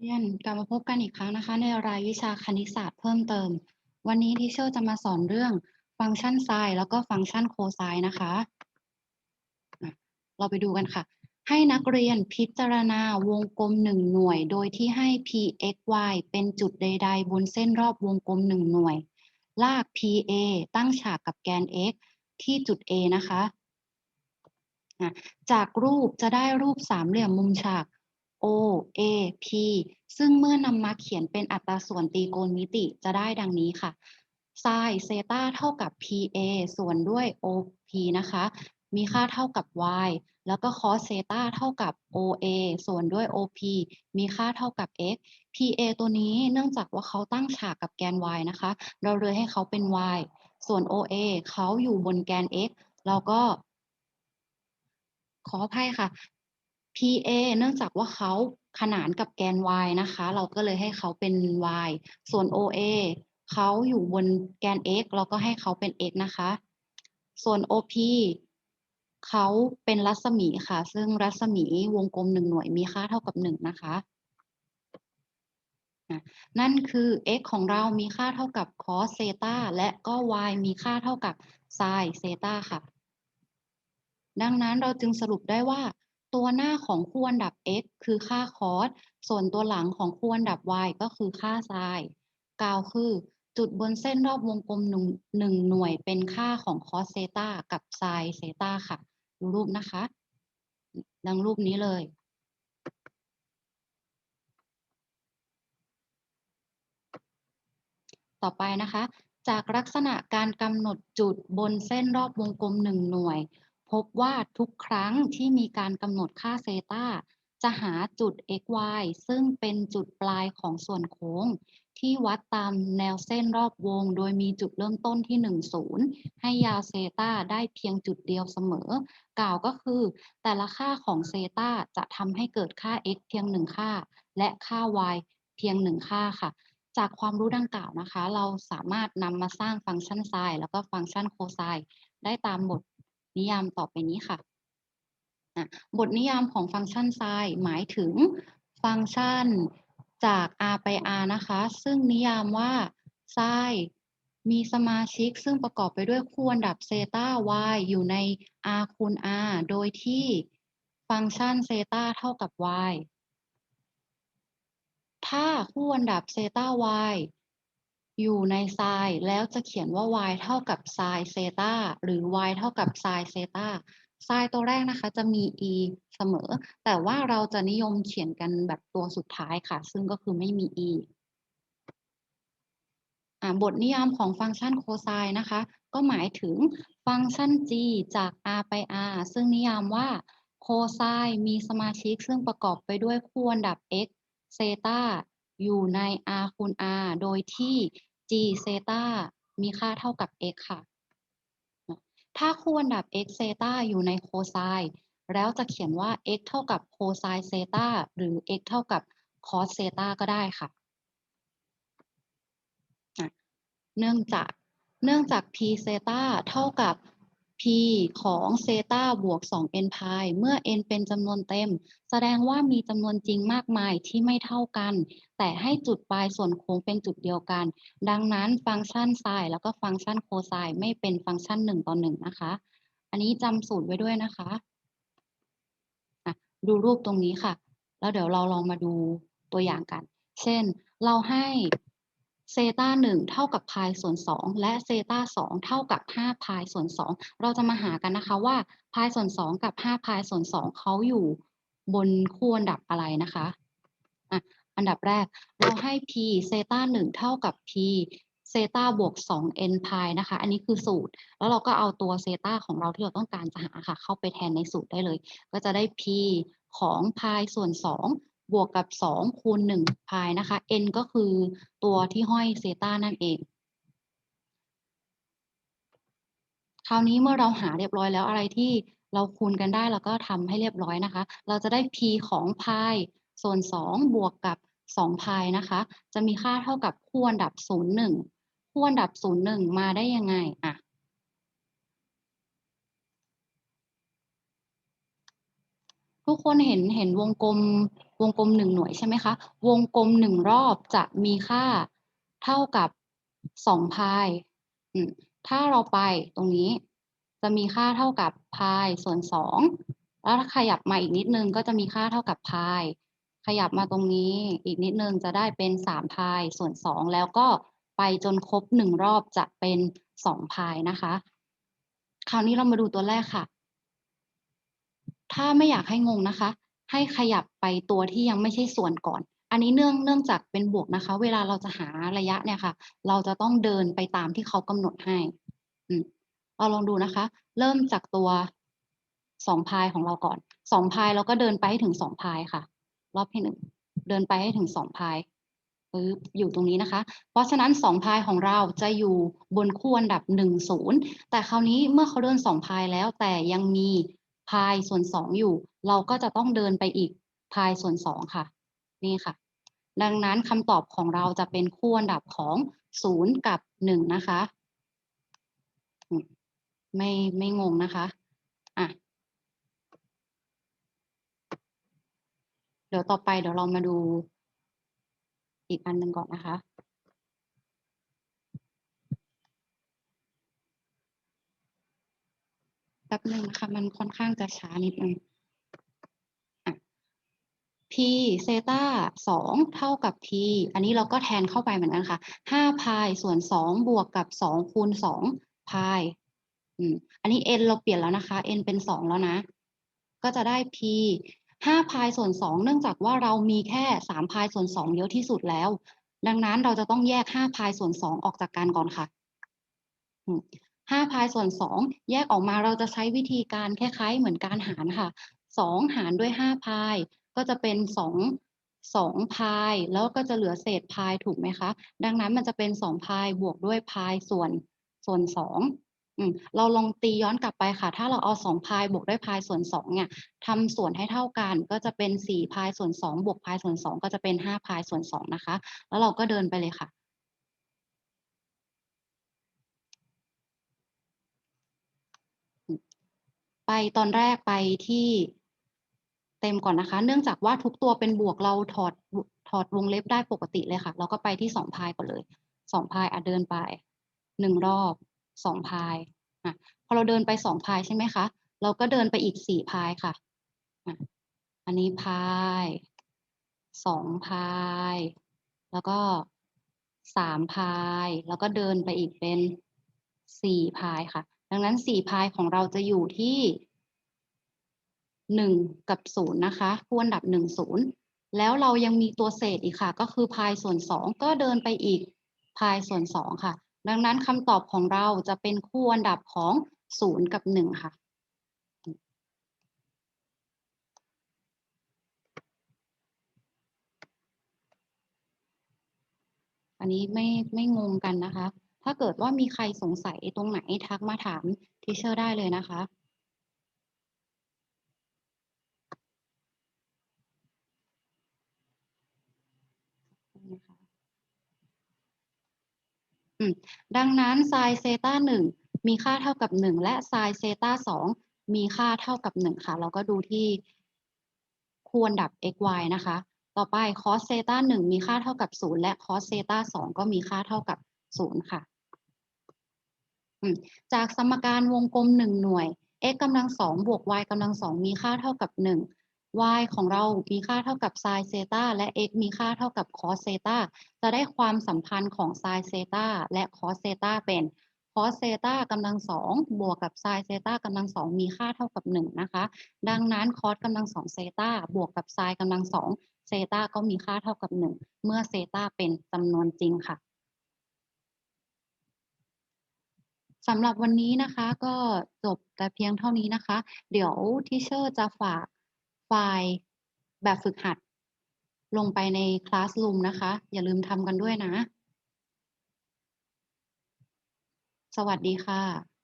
เรียนกลับมาพบกันอีกครั้งนะคะ ในรายวิชาคณิตศาสตร์เพิ่มเติม วันนี้ทิเชอร์จะมาสอนเรื่องฟังก์ชันไซน์แล้วก็ฟังก์ชันโคไซน์นะคะ เราไปดูกันค่ะ ให้นักเรียนพิจารณาวงกลมหนึ่งหน่วย โดยที่ให้ p x y เป็นจุดใด ๆ บนเส้นรอบวงกลมหนึ่งหน่วย ลาก p a ตั้งฉากกับแกน x ที่จุด a นะคะอะจากรูปจะได้รูปสามเหลี่ยมมุมฉาก O A P ซึ่งเมื่อนำมาเขียนเป็นอัตราส่วนตรีโกณมิติจะได้ดังนี้ค่ะ sin เซตาเท่ากับ PA ส่วนด้วย OP นะคะ มีค่าเท่ากับ y แล้วก็ cos เซตาเท่ากับ OA ส่วนด้วย OP มีค่าเท่ากับ x PA ตัวนี้เนื่องจากว่าเขาตั้งฉากกับแกน y นะคะ เราเลยให้เขาเป็น y ส่วน OA เขาอยู่บนแกน x เราก็ขออภัยค่ะ PA เนื่องจากว่าเขาขนานกับแกน y นะคะ เราก็เลยให้เขาเป็น y ส่วน OA เขาอยู่บนแกน x เราก็ให้เขาเป็น x นะคะ ส่วน OP เขาเป็นรัศมีค่ะ ซึ่งรัศมีวงกลมหนึ่งหน่วยมีค่าเท่ากับหนึ่งนะคะอะนั่นคือ x ของเรามีค่าเท่ากับ cos เซตาและก็ y มีค่าเท่ากับ sin เซตาค่ะ ดังนั้นเราจึงสรุปได้ว่า ตัวหน้าของคู่อันดับ x คือค่า cos ส่วนตัวหลังของคู่อันดับ y ก็คือค่า sin กล่าวคือจุดบนเส้นรอบวงกลมหนึ่งหนึ่งหน่วยเป็นค่าของ cos เซตากับ sin เซตาค่ะ ดูรูปนะคะ ดังรูปนี้เลยต่อไปนะคะ จากลักษณะการกำหนดจุดบนเส้นรอบวงกลมหนึ่งหน่วย พบว่าทุกครั้งที่มีการกำหนดค่าเซตาจะหาจุด x y ซึ่งเป็นจุดปลายของส่วนโค้ง ที่วัดตามแนวเส้นรอบวง โดยมีจุดเริ่มต้นที่ 1 0 ให้ยาวเซตาได้เพียงจุดเดียวเสมอ กล่าวก็คือ แต่ละค่าของเซตาจะทำให้เกิดค่า x เพียงหนึ่งค่า และค่า y เพียงหนึ่งค่าค่ะ จากความรู้ดังกล่าวนะคะ เราสามารถนำมาสร้างฟังก์ชันไซน์แล้วก็ฟังก์ชันโคไซน์ได้ตามบท นิยามต่อไปนี้ค่ะอะ บทนิยามของฟังก์ชันไซน์หมายถึงฟังก์ชันจาก r ไป r นะคะ ซึ่งนิยามว่าไซน์มีสมาชิกซึ่งประกอบไปด้วยคู่อันดับเซตา y อยู่ใน r คูณ r โดยที่ฟังก์ชันเซตาเท่ากับ y ถ้าคู่อันดับเซตา y อยู่ในไซน์แล้วจะเขียนว่า y เท่ากับไซน์เซตาหรือ y เท่ากับไซน์เซตาไซน์ตัวแรกนะคะจะมี e เสมอ แต่ว่าเราจะนิยมเขียนกันแบบตัวสุดท้ายค่ะ ซึ่งก็คือไม่มี e บทนิยามของฟังก์ชันโคไซน์นะคะ ก็หมายถึงฟังก์ชัน g จาก r ไป r ซึ่งนิยามว่าโคไซน์มีสมาชิกซึ่งประกอบไปด้วยคู่อันดับ x เซตา อยู่ใน r คูณ r โดยที่ g เซตามีค่าเท่ากับ x ค่ะ ถ้าคู่อันดับ x เซตาอยู่ในโคไซน์แล้วจะเขียนว่า x เท่ากับโคไซน์เซตาหรือ x เท่ากับ cos เซตาก็ได้ค่ะ เนื่องจาก เนื่องจาก p เซตาเท่ากับ p ของเซตาบวก2 n พายเมื่อ n เป็นจำนวนเต็ม แสดงว่ามีจำนวนจริงมากมายที่ไม่เท่ากัน แต่ให้จุดปลายส่วนโค้งเป็นจุดเดียวกัน ดังนั้นฟังก์ชันไซน์แล้วก็ฟังก์ชันโคไซน์ไม่เป็นฟังก์ชัน1ต่อ1นะคะ อันนี้จำสูตรไว้ด้วยนะคะะดูรูปตรงนี้ค่ะ แล้วเดี๋ยวเราลองมาดูตัวอย่างกัน เช่นเราให้ เซตาหนึ่งเท่ากับพายส่วนสองและเซตาสองเท่ากับห้าพายส่วนสองเราจะมาหากันนะคะว่าพายส่วนสองกับห้าพายส่วนสองเขาอยู่บนคู่อันดับอะไรนะคะอะอันดับแรกเราให้ p เซตาหนึ่งเท่ากับ p เซตาบวกสอง n พายนะคะ อันนี้คือสูตร แล้วเราก็เอาตัวเซตาของเราที่เราต้องการจะหาค่ะ เข้าไปแทนในสูตรได้เลย ก็จะได้ p ของพายส่วนสอง บวกกับ 2 คูณ 1 พายนะคะ n ก็คือตัวที่ห้อยเซต้านั่นเอง คราวนี้เมื่อเราหาเรียบร้อยแล้วอะไรที่เราคูณกันได้เราก็ทำให้เรียบร้อยนะคะ เราจะได้ p ของพายส่วน 2 บวกกับ 2 พายนะคะ จะมีค่าเท่ากับคู่อันดับ 0 1 คู่อันดับ 0 1 มาได้ยังไงอะทุกคนเห็นเห็นวงกลม วงกลมหนึ่งหน่วยใช่ไหมคะ วงกลมหนึ่งรอบจะมีค่าเท่ากับสองพายอืมถ้าเราไปตรงนี้จะมีค่าเท่ากับพายส่วนสองแล้วถ้าขยับมาอีกนิดนึงก็จะมีค่าเท่ากับพายขยับมาตรงนี้อีกนิดนึงจะได้เป็นสามพายส่วนสองแล้วก็ไปจนครบหนึ่งรอบจะเป็นสองพายนะคะ คราวนี้เรามาดูตัวแรกค่ะ ถ้าไม่อยากให้งงนะคะ ให้ขยับไปตัวที่ยังไม่ใช่ส่วนก่อน อันนี้เนื่องเนื่องจากเป็นบวกนะคะ เวลาเราจะหาระยะเนี่ยค่ะ เราจะต้องเดินไปตามที่เขากำหนดให้อืมเราลองดูนะคะ เริ่มจากตัวสองพายของเราก่อนสองพายเราก็เดินไปให้ถึงสองพายค่ะ รอบที่หนึ่งเดินไปให้ถึงสองพายปึ๊บอยู่ตรงนี้นะคะ เพราะฉะนั้นสองพายของเราจะอยู่บนคู่อันดับหนึ่งศูนย์แต่คราวนี้เมื่อเขาเดินสองพายแล้วแต่ยังมี พายส่วนสองอยู่ เราก็จะต้องเดินไปอีกพายส่วนสองค่ะ นี่ค่ะ ดังนั้นคำตอบของเราจะเป็นคู่อันดับของศูนย์กับหนึ่งนะคะ ไม่ไม่งงนะคะอะเดี๋ยวต่อไปเดี๋ยวเรามาดูอีกอันหนึ่งก่อนนะคะ แป๊บหนึ่งนะคะมันค่อนข้างจะช้านิดนึงอะ p เซตาสองเท่ากับ t อันนี้เราก็แทนเข้าไปเหมือนกันค่ะห้าพายส่วนสองบวกกับสองคูณสองพายอันนี้ n เราเปลี่ยนแล้วนะคะ n เป็นสองแล้วนะ ก็จะได้ p ห้าพายส่วนสองเนื่องจากว่าเรามีแค่สามพายส่วนสองเยอะที่สุดแล้ว ดังนั้นเราจะต้องแยกห้าพายส่วนสองออกจากกันก่อนค่ะ อืมห้าพายส่วนสองแยกออกมาเราจะใช้วิธีการคล้ายๆ เหมือนการหารค่ะสองหารด้วยห้าพายก็จะเป็นสองสองพายแล้วก็จะเหลือเศษพายถูกไหมคะ ดังนั้นมันจะเป็นสองพายบวกด้วยพายส่วนส่วนสองอืมเราลองตีย้อนกลับไปค่ะ ถ้าเราเอาสองพายบวกด้วยพายส่วนสองเนี่ยทำส่วนให้เท่ากันก็จะเป็นสี่พายส่วนสองบวกพายส่วนสองก็จะเป็นห้าพายส่วนสองนะคะ แล้วเราก็เดินไปเลยค่ะ ไปตอนแรกไปที่เต็มก่อนนะคะ เนื่องจากว่าทุกตัวเป็นบวกเราถอดถอดวงเล็บได้ปกติเลยค่ะ เราก็ไปที่สองพายก่อนเลยสองพายอะเดินไปหนึ่งรอบสองพายอะพอเราเดินไปสองพายใช่ไหมคะ เราก็เดินไปอีกสี่พายค่ะอะอันนี้พายสองพาย แล้วก็สามพาย แล้วก็เดินไปอีกเป็นสี่พายค่ะ ดังนั้นสี่พายของเราจะอยู่ที่หนึ่งกับศูนย์นะคะคู่อันดับหนึ่งศูนย์แล้วเรายังมีตัวเศษอีกค่ะ ก็คือพายส่วนสองก็เดินไปอีกพายส่วนสองค่ะ ดังนั้นคำตอบของเราจะเป็นคู่อันดับของศูนย์กับหนึ่งค่ะอันนี้ไม่ไม่งงกันนะคะ ถ้าเกิดว่ามีใครสงสัยตรงไหนทักมาถามทีเชอร์ได้เลยนะคะดังนั้นไซน์เซต้าหนึ่งมีค่าเท่ากับหนึ่งและไซน์เซต้าสองมีค่าเท่ากับหนึ่งค่ะ เราก็ดูที่คูณดับ x y นะคะ ต่อไป cos เซต้าหนึ่งมีค่าเท่ากับศูนย์และ cos เซต้าสองก็มีค่าเท่ากับศูนย์ค่ะ จากสมการวงกลมหนึ่งหน่วย x กำลังสองบวก y กำลังสองมีค่าเท่ากับหนึ่ง y ของเรามีค่าเท่ากับ sin เซตาและ x มีค่าเท่ากับ cos เซตาจะได้ความสัมพันธ์ของ sin เซตาและ cos เซตาเป็น cos เซตากำลังสองบวกกับ sin เซตากำลังสองมีค่าเท่ากับหนึ่งนะคะ ดังนั้น cos กำลังสองเซตาบวกกับ sin กำลังสองเซตาก็มีค่าเท่ากับหนึ่งเมื่อเซตาเป็นจำนวนจริงค่ะ สำหรับวันนี้นะคะก็จบแต่เพียงเท่านี้นะคะ เดี๋ยวทิเชอร์จะฝากไฟล์แบบฝึกหัด ลงไปใน Classroom นะคะ อย่าลืมทำกันด้วยนะ สวัสดีค่ะ